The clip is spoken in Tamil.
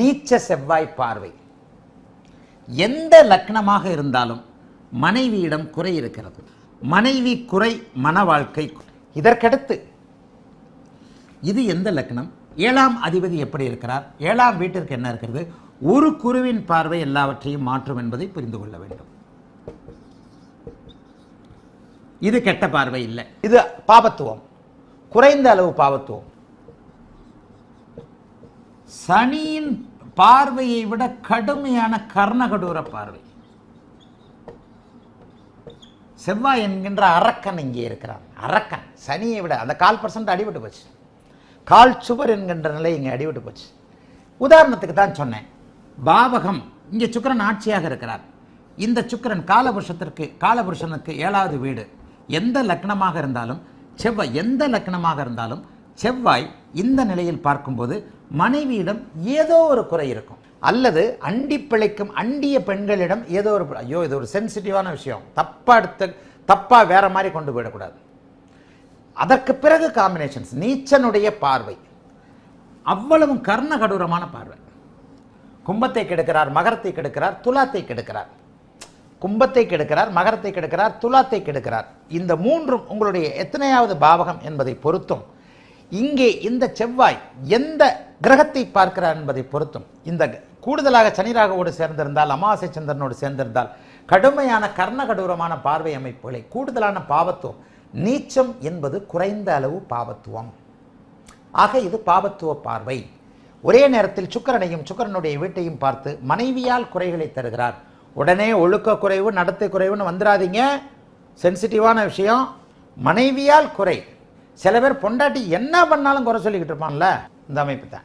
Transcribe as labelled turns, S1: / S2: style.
S1: நீச்ச செவ்வாய் பார்வை. எந்த லக்னமாக இருந்தாலும் மனைவியிடம் குறை இருக்கிறது. மனைவி குறை மன வாழ்க்கை. இதற்கடுத்து இது எந்த லக்னம்? ஏழாம் அதிபதி எப்படி இருக்கிறார்? ஏழாம் வீட்டிற்கு என்ன இருக்கிறது? ஒரு குருவின் பார்வை எல்லாவற்றையும் மாற்றும் என்பதை புரிந்து கொள்ள வேண்டும். இது கெட்ட பார்வை இல்லை. இது பாபத்துவம். குறைந்த அளவு பாவத்துவம் சனியின் பார்வையை விட கடுமையான கர்ணகடூர பார்வை. செவ்வாய் என்கின்ற அரக்கன் இங்கே இருக்கிறார் அரக்கன் சனியை விட அந்த கால் பர்சன்ட் அடிபட்டு போச்சு. கால் சுவர் என்கின்ற நிலை இங்கே அடிபட்டு போச்சு. உதாரணத்துக்கு தான் சொன்னேன். பாவகம் இங்கே சுக்கிரன் ஆட்சியாக இருக்கிறார். இந்த சுக்கிரன் காலபுருஷத்திற்கு காலபுருஷனுக்கு ஏழாவது வீடு. எந்த லக்னமாக இருந்தாலும் செவ்வாய் எந்த லக்னமாக இருந்தாலும் செவ்வாய் இந்த நிலையில் பார்க்கும்போது மனைவியிடம் ஏதோ ஒரு குறை இருக்கும். அல்லது அண்டி பிழைக்கும் அண்டிய பெண்களிடம் ஏதோ ஒரு ஐயோ இது ஒரு சென்சிட்டிவான விஷயம். தப்பா எடுத்து தப்பா வேற மாதிரி கொண்டு போயிடக்கூடாது. அதற்கு பிறகு காம்பினேஷன்ஸ் நீச்சனுடைய பார்வை. அவ்வளவும் கர்ண கடூரமான பார்வை. கும்பத்தை கெடுக்கிறார் மகரத்தை கெடுக்கிறார் துலாத்தை கெடுக்கிறார். கும்பத்தை கெடுக்கிறார் மகரத்தை கெடுக்கிறார் துலாத்தை கெடுக்கிறார். இந்த மூன்றும் உங்களுடைய எத்தனையாவது பாவகம் என்பதை பொருத்தும் இங்கே இந்த செவ்வாய் எந்த கிரகத்தை பார்க்கிறார் என்பதை பொருத்தும் இந்த கூடுதலாக சனிராகவோடு சேர்ந்திருந்தால் அமாவாசை சந்திரனோடு சேர்ந்திருந்தால் கடுமையான கர்ணகடூரமான பார்வை அமைப்புகளை கூடுதலான பாவத்துவம் நீச்சம் என்பது குறைந்த அளவு பாவத்துவம். ஆக இது பாவத்துவ பார்வை. ஒரே நேரத்தில் சுக்கரனையும் சுக்கரனுடைய வீட்டையும் பார்த்து மனைவியால் குறைகளை தருகிறார். உடனே ஒழுக்க குறைவு நடத்தை குறைவுன்னு வந்துடாதீங்க சென்சிட்டிவான விஷயம். மனைவியால் குறை. சில பேர் பொண்டாட்டி என்ன பண்ணாலும் குறை சொல்லிக்கிட்டு இருப்பான்ல? இந்த அமைப்பு தான்